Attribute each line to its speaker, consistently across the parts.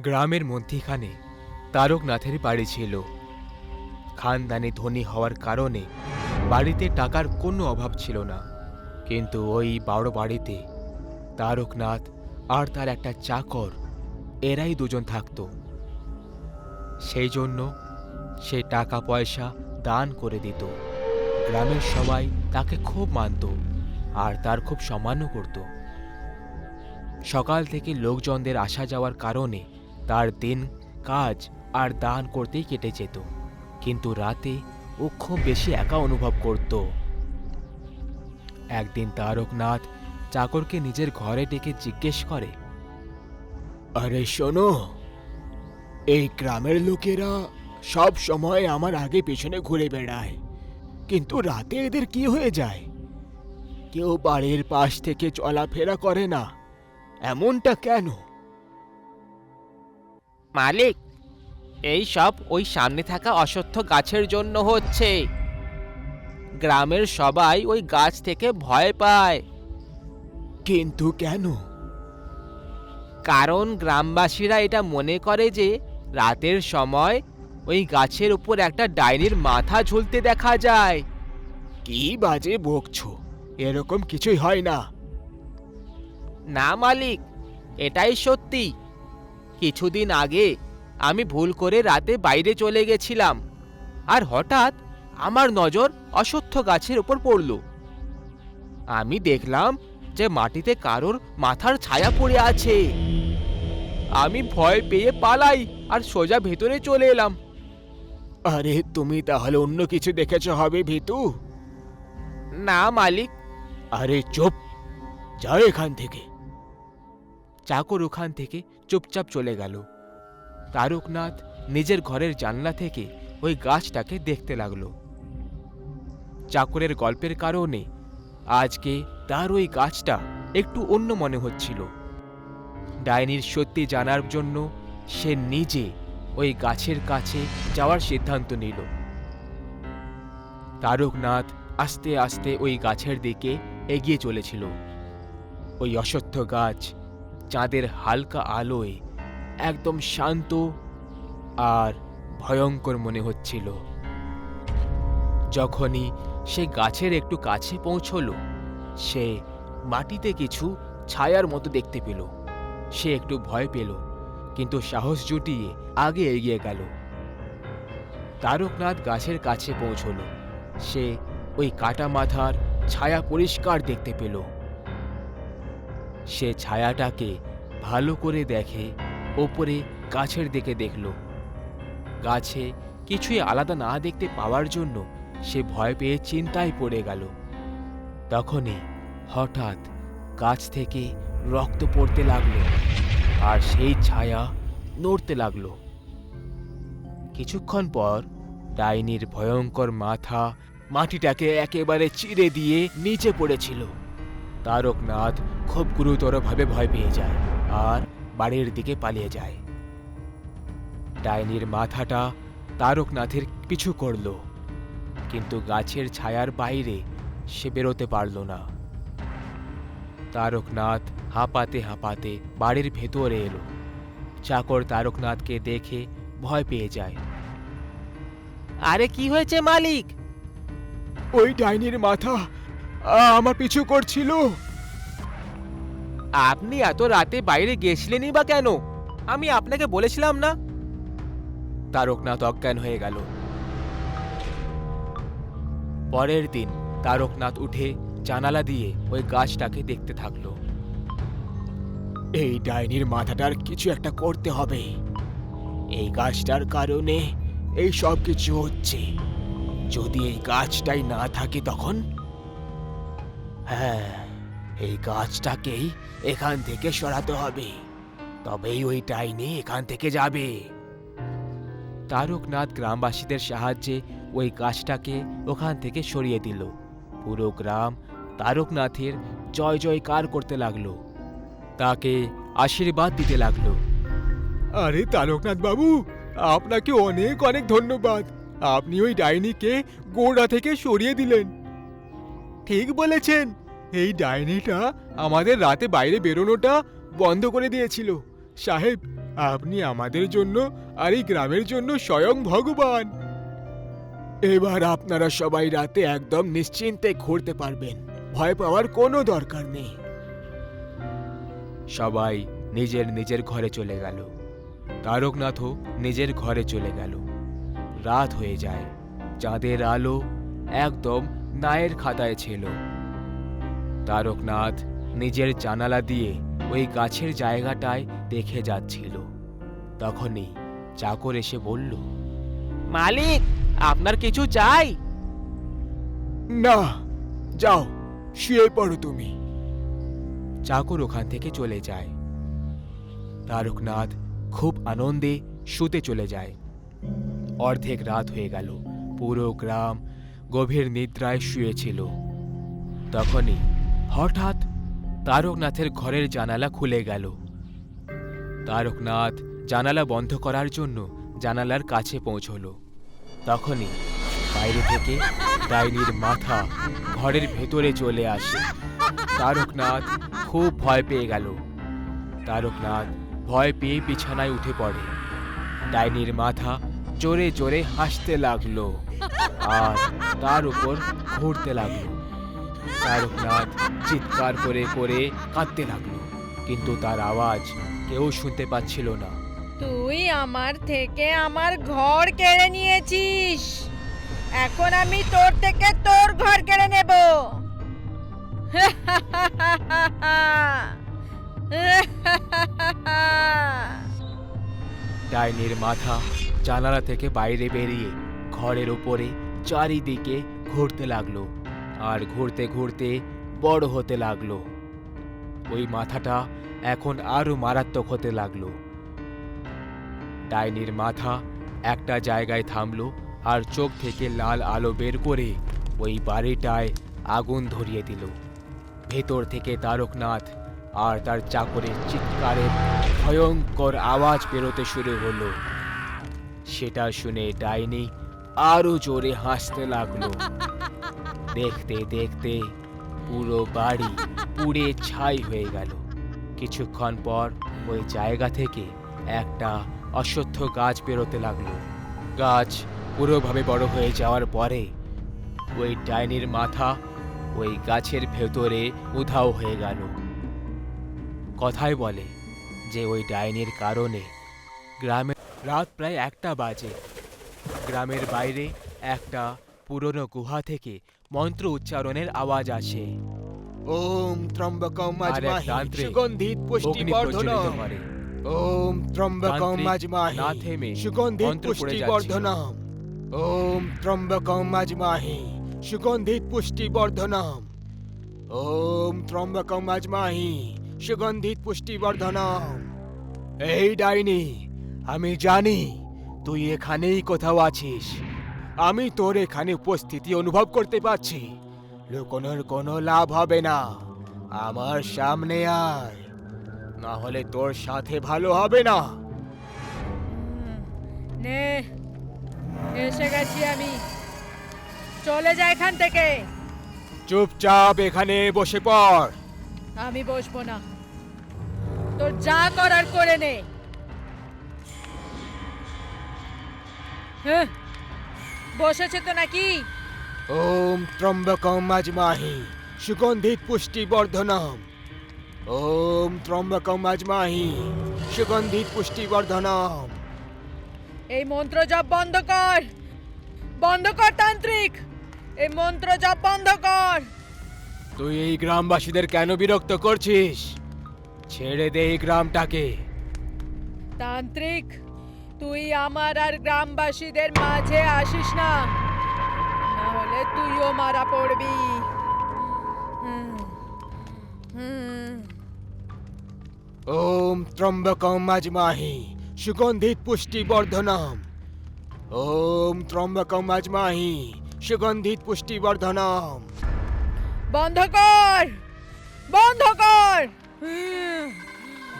Speaker 1: গ্রামের মধ্যিখানে তারকনাথের বাড়ি ছিল। খানদানি ধনী হওয়ার কারণে বাড়িতে টাকার কোনো অভাব ছিল না। কিন্তু ওই বড় বাড়িতে তারকনাথ আর তার একটা চাকর, এরাই দুজন থাকতো। সেই জন্য সে টাকা পয়সা দান করে দিত। গ্রামের সবাই তাকে খুব মানত আর তার খুব সম্মানও করত। সকাল থেকে লোকজনদের আসা যাওয়ার কারণে তার দিন, কাজ আর দান করতেই কেটে যেত। কিন্তু রাতে ও খুব বেশি একা অনুভব করত। একদিন তারকনাথ চাকরকে নিজের ঘরে ডেকে জিজ্ঞেস করে, আরে শোনো, এই গ্রামের লোকেরা সব সময় আমার আগে পেছনে ঘুরে বেড়ায়, কিন্তু রাতে এদের কি হয়ে যায়? কেউ বাড়ির পাশ থেকে চলাফেরা করে না, এমনটা কেন?
Speaker 2: মালিক এই সব ওই সামনে থাকা অশ্বত্থ গাছের জন্য হচ্ছে। গ্রামের সবাই ওই গাছ থেকে ভয় পায়।
Speaker 1: কিন্তু কেন?
Speaker 2: কারণ গ্রামবাসীরা এটা মনে করে যে রাতের সময় ওই গাছের উপর একটা ডাইনির মাথা ঝুলতে দেখা যায়।
Speaker 1: কি বাজে বকছো? এরকম কিছুই হয় না।
Speaker 2: না মালিক এটাই সত্যি। কিছুদিন আগে আমি ভুল করে রাতে বাইরে চলে গেছিলাম আর হঠাৎ আমার নজর অশ্বত্থ গাছের উপর পড়ল। আমি দেখলাম যে মাটিতে কারোর মাথার ছায়া পড়ে আছে। আমি ভয় পেয়ে পালাই আর সোজা ভেতরে চলে এলাম।
Speaker 1: আরে তুমি তাহলে অন্য কিছু দেখেছ হবে ভিতু?
Speaker 2: না মালিক।
Speaker 1: আরে চুপ। যাও এখান থেকে। চাকর ওখান থেকে। চুপচাপ চলে গেল। তারকনাথ নিজের ঘরের জানলা থেকে ওই গাছটাকে দেখতে লাগল। চাকরের গল্পের কারণে আজকে তার ওই গাছটা একটু অন্য মনে হচ্ছিল। ডাইনির সত্যি জানার জন্য সে নিজে ওই গাছের কাছে যাওয়ার সিদ্ধান্ত নিল। তারকনাথ আস্তে আস্তে ওই গাছের দিকে এগিয়ে চলেছিল। ওই অশ্বত্থ গাছ চাঁদের হালকা আলোয় একদম শান্ত আর ভয়ঙ্কর মনে হচ্ছিল। যখনই সে গাছের একটু কাছে পৌঁছলো, সে মাটিতে কিছু ছায়ার মতো দেখতে পেল। সে একটু ভয় পেল, কিন্তু সাহস জুটিয়ে আগে এগিয়ে গেল। তারকনাথ গাছের কাছে পৌঁছলো। সে ওই কাটা মাথার ছায়া পরিষ্কার দেখতে পেল। সে ছায়াটাকে ভালো করে দেখে, ওপরে গাছের দিকে দেখল। গাছে কিছুই আলাদা না দেখতে পাওয়ার জন্য সে ভয় পেয়ে চিন্তায় পড়ে গেল। তখনই হঠাৎ গাছ থেকে রক্ত পড়তে লাগল আর সেই ছায়া নড়তে লাগল। কিছুক্ষণ পর ডাইনির ভয়ঙ্কর মাথা মাটিটাকে একেবারে চিরে দিয়ে নিচে পড়েছিল। তারকনাথ খুব গুরুতরভাবে ভয় পেয়ে যায় আর বাড়ির দিকে পালিয়ে যায়। ডাইনির মাথাটা তারকনাথের পিছু করল কিন্তু গাছের ছায়ার বাইরে সে বেরোতে পারল না। তারকনাথ হাঁপাতে হাঁপাতে বাড়ির ভেতরে এলো। চাকর তারকনাথকে দেখে ভয় পেয়ে যায়।
Speaker 2: আরে কি হয়েছে মালিক?
Speaker 1: ওই ডাইনির মাথা আমার পিছু করছিল।
Speaker 2: আপনি এত রাতে বাইরে গেছিলেনই বা কেন? আমি আপনাকে বলেছিলাম না?
Speaker 1: তারকনাথ অজ্ঞান হয়ে গেল। পরের দিন তারকনাথ উঠে জানালা দিয়ে ওই গাছটাকে দেখতে থাকল। এই ডাইনির মাথাটার কিছু একটা করতে হবে। এই গাছটার কারণে এই সব কিছু হচ্ছে। যদি এই গাছটাই না থাকে তখন? হ্যাঁ এই গাছটাকেই এখান থেকে সরাতে হবে। তবেই ওই ডাইনি এখান থেকে যাবে। তারকনাথ গ্রামবাসীদের সাহায্যে ওই গাছটাকে ওখান থেকে সরিয়ে দিল। পুরো গ্রাম তারকনাথের জয় জয়কার করতে লাগল। তাকে আশীর্বাদ দিতে লাগল। আরে তারকনাথ বাবু, আপনাকে অনেক অনেক ধন্যবাদ। আপনি ওই ডাইনিকে গোড়া থেকে সরিয়ে দিলেন। ঠিক বলেছেন। এই ডাইনিটা আমাদের রাতে বাইরে বেরোনোটা বন্ধ করে দিয়েছিল। সাহেব, আপনি আমাদের জন্য আর এই গ্রামের জন্য স্বয়ং ভগবান। এবার আপনারা সবাই রাতে একদম নিশ্চিন্তে ঘুরতে পারবেন। ভয় পাওয়ার কোনো দরকার নেই। সবাই নিজের নিজের ঘরে চলে গেল। তারকনাথও নিজের ঘরে চলে গেল। রাত হয়ে যায়। চাঁদের আলো একদম নায়ের খাতায় ছিল। তারকনাথ নিজের জানালা দিয়ে ওই গাছের জায়গাটায় দেখে যাচ্ছিল। তখনই চাকর এসে বলল
Speaker 2: মালিক আপনার কিছু চাই?
Speaker 1: না যাও শুয়ে পড়ো তুমি। চাকর ওখান থেকে চলে যায়। তারকনাথ খুব আনন্দে শুতে চলে যায়। অর্ধেক রাত হয়ে গেল পুরো গ্রাম গভীর নিদ্রায় শুয়েছিল। তখনই হঠাৎ তারকনাথের ঘরের জানালা খুলে গেল। তারকনাথ জানালা বন্ধ করার জন্য জানালার কাছে পৌঁছল। তখনই বাইরে থেকে ডাইনির মাথা ঘরের ভেতরে চলে আসে। তারকনাথ খুব ভয় পেয়ে গেল। তারকনাথ ভয় পেয়ে বিছানায় উঠে পড়ে। ডাইনির মাথা জোরে জোরে হাসতে লাগল আর তার উপর ঘুরতে লাগল। তারকনাথ চিৎকার করে করে কাঁদতে লাগল। কিন্তু তার আওয়াজ কেউ শুনতে পাচ্ছিল না।
Speaker 3: তুই আমার থেকে আমার ঘর কেড়ে নিয়েছিস। এখন আমি তোর থেকে তোর ঘর কেড়ে নেব।
Speaker 1: ডাইনির মাথা জানালা থেকে বাইরে বেরিয়ে ঘরের উপরে চারিদিকে ঘুরতে লাগল। আর ঘুরতে ঘুরতে বড় হতে লাগল। ওই মাথাটা এখন আরও মারাত্মক হতে লাগল। ডাইনির মাথা একটা জায়গায় থামলো আর চোখ থেকে লাল আলো বের করে ওই বাড়িটায় আগুন ধরিয়ে দিল। ভেতর থেকে তারকনাথ আর তার চাকরের চিৎকারের ভয়ঙ্কর আওয়াজ বেরোতে শুরু হলো। সেটা শুনে ডাইনি আরও জোরে হাসতে লাগল। দেখতে দেখতে পুরো বাড়ি পুড়ে ছাই হয়ে গেল। কিছুক্ষণ পর ওই জায়গা থেকে একটা অশ্বত্থ গাছ বেরোতে লাগল। গাছ পুরোভাবে বড় হয়ে যাওয়ার পরে ওই ডাইনির মাথা ওই গাছের ভেতরে উধাও হয়ে গেল। কথায় বলে যে ওই ডাইনির কারণে গ্রামে রাত প্রায় একটা বাজে। গ্রামের বাইরে একটা পুরনো গুহা থেকে মন্ত্র উচ্চারণের আওয়াজ আসে।
Speaker 4: ওম ত্রম্বকম আজমাহি সুগন্ধিত পুষ্টি বর্ধনম। ওম ত্রম্বকম আজমাহি
Speaker 1: না থেমে
Speaker 4: সুগন্ধিত পুষ্টি। বর্ধনম। ওম ত্রম্বকম আজমাহি সুগন্ধিত পুষ্টি বর্ধনম। ওম ত্রম্বকম আজমাহি সুগন্ধিত পুষ্টি বর্ধনম।
Speaker 1: এই ডাইনি আমি জানি তুই এখানেই কোথাও আছিস। আমি তোর এখানে উপস্থিতি অনুভব করতে পারছি। লুকোনোর কোনো লাভ হবে না। আমার সামনে আয়। না হলে তোর সাথে ভালো হবে না।
Speaker 3: নে এসে গেছি আমি। চলে যা এখান থেকে।
Speaker 1: চুপচাপ এখানে বসে পড়।
Speaker 3: আমি বসবো না। তোর যা করার করে নে। হ্যাঁ, বসেছে তো নাকি?
Speaker 4: ওম ত্রম্বকম আজমাহি সুগন্ধিত পুষ্টি বর্ধনম। ওম ত্রম্বকম আজমাহি সুগন্ধিত পুষ্টি বর্ধনম।
Speaker 3: এই মন্ত্র জপ বন্ধ কর। বন্ধ কর তান্ত্রিক। এই মন্ত্র জপ বন্ধ কর।
Speaker 1: তুই এই গ্রামবাসীদের কেন বিরক্ত করছিস? ছেড়ে দে এই গ্রামটাকে।
Speaker 3: তান্ত্রিক তুই আমার আর গ্রামবাসীদের মাঝে আসিস না। না হলে তুইও মারা পড়বি। হুম, হুম।
Speaker 4: ওম ত্রম্বকম আজমাহি সুগন্ধিত পুষ্টি বর্ধনম। ওম ত্রম্বকম আজমাহি সুগন্ধিত পুষ্টি বর্ধনম।
Speaker 3: বন্ধ কর! বন্ধ কর!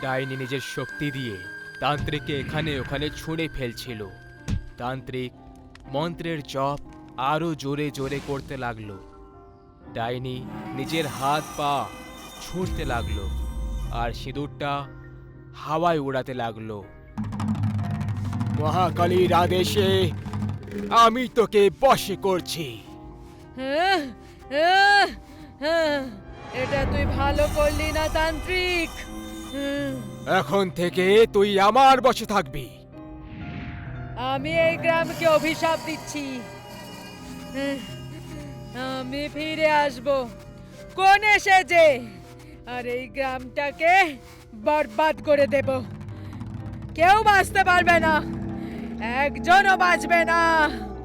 Speaker 1: ডাইনি নিজের শক্তি দিয়ে তান্ত্রিককে এখানে ওখানে ছুঁড়ে ফেলছিল। তান্ত্রিক মন্ত্রের জপ আরও জোরে জোরে করতে লাগল। ডাইনি নিজের হাত পা ছুঁড়তে লাগল আর সিঁদুরটা হাওয়ায় উড়াতে লাগল।
Speaker 4: মহাকালীর আদেশে আমি তোকে বশে করছি।
Speaker 3: হ্যাঁ, হ্যাঁ, হ্যাঁ, এটা তুই ভালো করলি না তান্ত্রিক।
Speaker 4: এখন থেকে তুই আমার বসে থাকবি।
Speaker 3: আমি এই গ্রামকে অভিশাপ দিচ্ছি। হ্যাঁ, আমি ফিরে আসব। কোন এসে যে আর এই গ্রামটাকে বরবাদ করে দেব। কেউ বাঁচতে পারবে না। একজনও বাঁচবে না।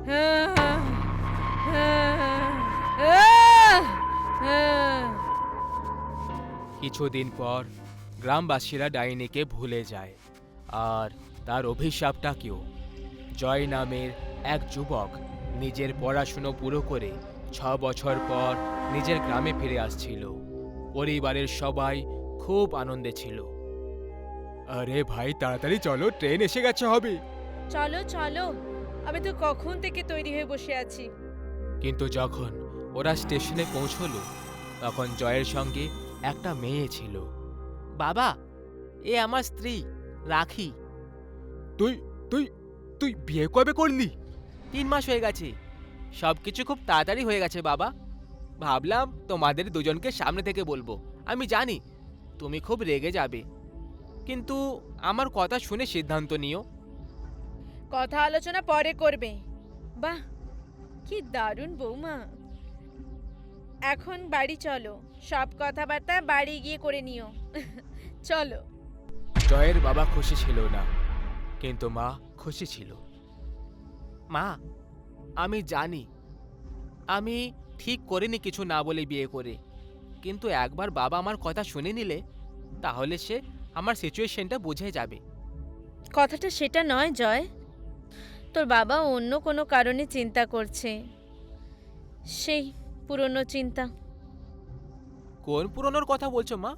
Speaker 3: হ্যাঁ, হ্যাঁ, হ্যাঁ, হ্যাঁ।
Speaker 1: কিছুদিন পর গ্রামবাসীরা ডাইনিকে ভুলে যায়। আর তার অভিশাপটা অভিশাপটাকেও জয় নামের এক যুবক নিজের পড়াশুনো পুরো করে ছ বছর পর নিজের গ্রামে ফিরে আসছিল। পরিবারের সবাই খুব আনন্দে ছিল। আরে ভাই তাড়াতাড়ি চলো ট্রেন এসে গেছে হবে।
Speaker 3: চলো চলো। আমি তো কখন থেকে তৈরি হয়ে বসে আছি।
Speaker 1: কিন্তু যখন ওরা স্টেশনে পৌঁছলো তখন জয়ের সঙ্গে একটা মেয়ে ছিল।
Speaker 2: বাবা এ আমার স্ত্রী রাখি।
Speaker 1: তুই তুই তুই বিয়ে কবে করলি?
Speaker 2: তিন মাস হয়ে গেছে। সব কিছু খুব তাড়াতাড়ি হয়ে গেছে বাবা। ভাবলাম তোমাদের দুজনকে সামনে থেকে বলব। আমি জানি তুমি খুব রেগে যাবে। কিন্তু আমার কথা শুনে সিদ্ধান্ত নিও।
Speaker 3: কথা আলোচনা পরে করবে। বাহ কি দারুণ বৌমা। এখন বাড়ি চলো। সব কথাবার্তা বাড়ি গিয়ে করে নিও। চলো।
Speaker 1: জয়ের বাবা খুশি ছিল না কিন্তু মা খুশি ছিল।
Speaker 2: মা আমি জানি আমি ঠিক করিনি কিছু না বলে বিয়ে করে কিন্তু একবার বাবা আমার কথা শুনে নিলে তাহলে সে আমার সিচুয়েশনটা বুঝে যাবে।
Speaker 3: কথাটা সেটা নয় জয়। তোর বাবা অন্য কোনো কারণে চিন্তা করছে। সেই পুরনো চিন্তা।
Speaker 2: কোন পুরনোর কথা বলছো মা?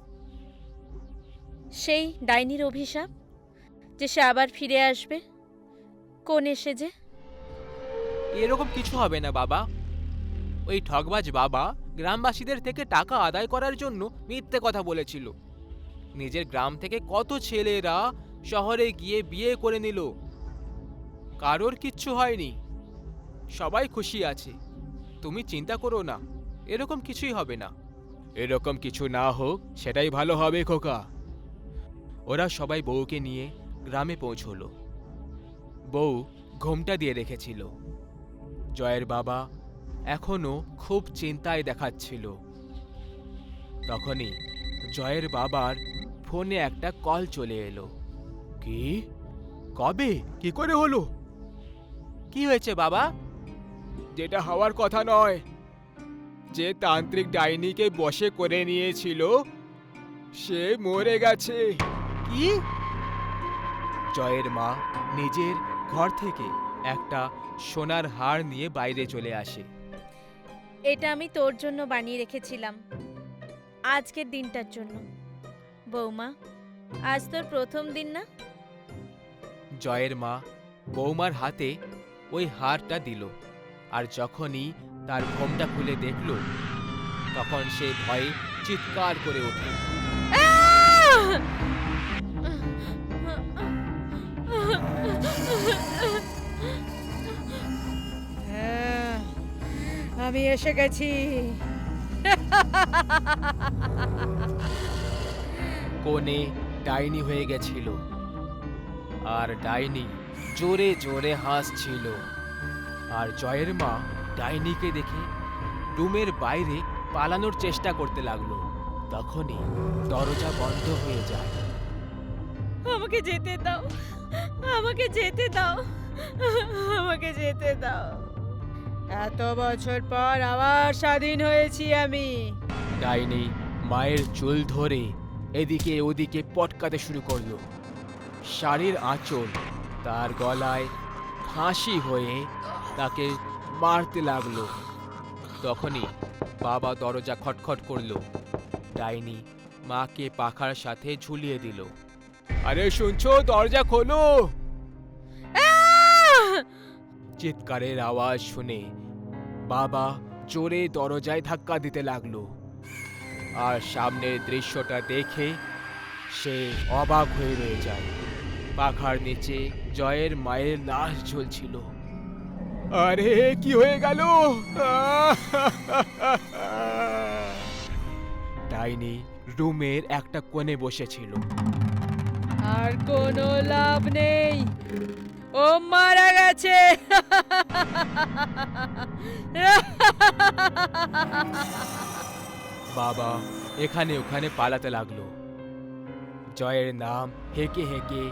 Speaker 3: সেই ডাইনির অভিশাপ যে সে আবার ফিরে আসবে। কোন এসে যে?
Speaker 2: এরকম কিছু হবে না বাবা। ওই ঠগবাজ বাবা গ্রামবাসীদের থেকে টাকা আদায় করার জন্য মিথ্যে কথা বলেছিল। নিজের গ্রাম থেকে কত ছেলেরা শহরে গিয়ে বিয়ে করে নিল। কারোর কিচ্ছু হয়নি। সবাই খুশি আছে। তুমি চিন্তা করো না, এরকম কিছুই হবে না।
Speaker 1: এরকম কিছু না হোক, সেটাই ভালো হবে, খোকা। ওরা সবাই বউকে নিয়ে গ্রামে পৌঁছলো। বউ ঘোমটা দিয়ে রেখেছিল। জয়ের বাবা এখনও খুব চিন্তায় দেখাচ্ছিল। তখনই জয়ের বাবার ফোনে একটা কল চলে এলো। কি? কবে? কি করে হলো?
Speaker 2: কি হয়েছে বাবা?
Speaker 1: যেটা হওয়ার কথা নয়। যে তান্ত্রিক ডাইনিকে বসে করে নিয়েছিল সে মরে গেছে।
Speaker 2: কি?
Speaker 1: জয়ের মা নিজের ঘর থেকে একটা সোনার হার নিয়ে বাইরে চলে আসে।
Speaker 3: এটা আমি তোর জন্য বানিয়ে রেখেছিলাম। আজকের দিনটার জন্য। বৌমা আজ তোর প্রথম দিন না?
Speaker 1: জয়ের মা বৌমার হাতে ওই হারটা দিল। আর যখনই তার ঘোমটা খুলে দেখল তখন সে ভয়ে চিৎকার করে ওঠে
Speaker 3: হ্যাঁ, আমি এসে গেছি।
Speaker 1: কোণে ডাইনি হয়ে গেছিল আর ডাইনি জোরে জোরে হাসছিল। আর জয়ের মা ডাইনিকে দেখে রুমের বাইরে পালানোর চেষ্টা করতে লাগল। তখনই দরজা বন্ধ হয়ে যায়।
Speaker 3: আমাকে যেতে দাও। আমাকে যেতে দাও। আমাকে যেতে দাও। এত বছর পর আবার স্বাধীন হয়েছি আমি।
Speaker 1: ডাইনি মায়ের চুল ধরে এদিকে ওদিকে পটকাতে শুরু করল। শাড়ির আঁচল তার গলায় ফাঁসি হয়ে তাকে মারতে লাগল। তখনই বাবা দরজা খটখট করল। ডাইনি মাকে পাখার সাথে ঝুলিয়ে দিল। আরে শুনছো দরজা খোলো! চিৎকারের আওয়াজ শুনে বাবা জোরে দরজায় ধাক্কা দিতে লাগল। আর সামনের দৃশ্যটা দেখে সে অবাক হয়ে রয়ে যায়। পাখার নিচে জয়ের মায়ের লাশ ঝুলছিল।
Speaker 4: আরে কি হয়ে গেল?
Speaker 1: ডাইনি রুমের একটা কোণে বসেছিল।
Speaker 3: আর কোনো লাভ নেই। ও মারা গেছে।
Speaker 1: বাবা এখানে ওখানে পালাতে লাগল। জয়ের নাম হেঁকে হেঁকে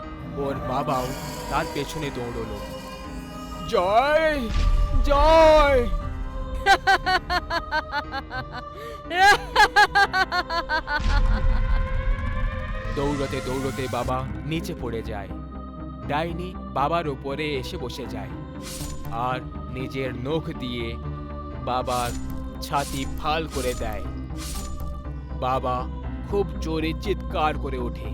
Speaker 1: ওর বাবাও তার পেছনে দৌড়লো।
Speaker 4: জয় জয়।
Speaker 1: দৌড়তে দৌড়তে বাবা নিচে পড়ে যায়। ডাইনি বাবার উপরে এসে বসে যায়। আর নিজের নখ দিয়ে বাবার ছাতি ফাল করে দেয়। বাবা খুব জোরে চিৎকার করে ওঠে।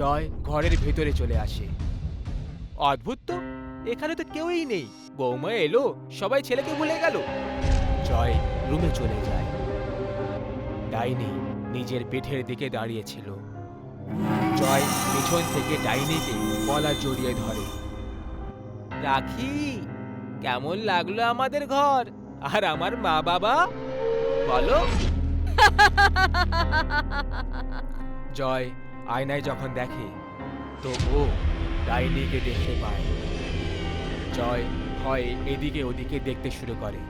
Speaker 1: জয় ঘরের ভেতরে চলে আসে। অদ্ভুত তো এখানে তো কেউই নেই। বৌমা এলো সবাই ছেলেকে ভুলে গেল। জয় রুমে চলে যায়। ডাইনি নিজের পিঠের দিকে দাঁড়িয়েছিল জয় পিছন থেকে ডাইনিকে গলা জড়িয়ে ধরে।
Speaker 2: রাখি কেমন লাগল আমাদের ঘর? আর আমার মা বাবা? বলো।
Speaker 1: জয় আয়নায় যখন দেখে তো ও ডাইনিকে দেখতে পায়। জয় ভয়ে এদিকে ওদিকে দেখতে শুরু করে।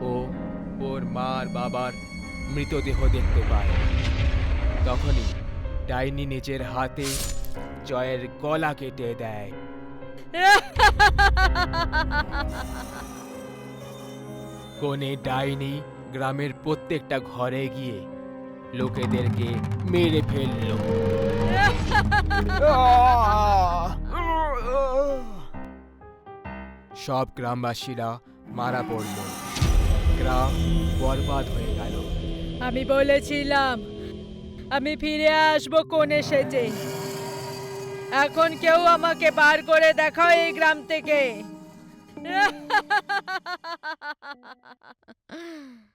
Speaker 1: ও ওর মার বাবার মৃতদেহ দেখতে পায়। তখনই ডাইনি নিজের হাতে জয়ের গলা কেটে দেয়। কোনে ডাইনি গ্রামের প্রত্যেকটা ঘরে গিয়ে লোকেদেরকে মেরে ফেলল। সব গ্রামবাসীরা মারা পড়ল। গ্রাম বরবাদ হয়ে গেল।
Speaker 3: আমি বলেছিলাম আমি ফিরে আসব কোণে সেজে। এখন কেউ আমাকে বার করে দেখাও এই গ্রাম থেকে।